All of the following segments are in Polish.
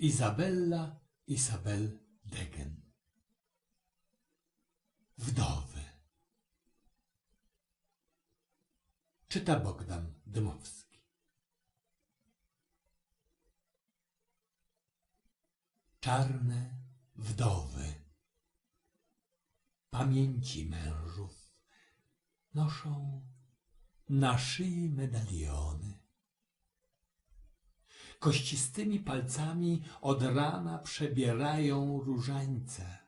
Izabella Isabel Degen. Wdowy. Czyta Bogdan Dymowski. Czarne wdowy. Pamięci mężów Noszą na szyi medaliony kościstymi palcami od rana przebierają różańce.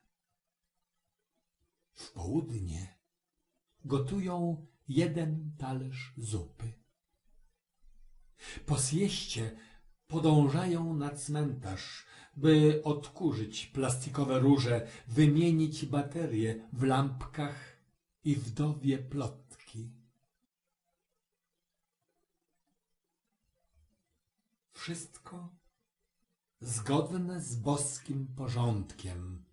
W południe gotują jeden talerz zupy. Po sieście podążają na cmentarz, by odkurzyć plastikowe róże, wymienić baterie w lampkach i wdowie plotki. Wszystko zgodne z boskim porządkiem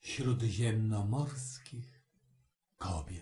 śródziemnomorskich kobiet.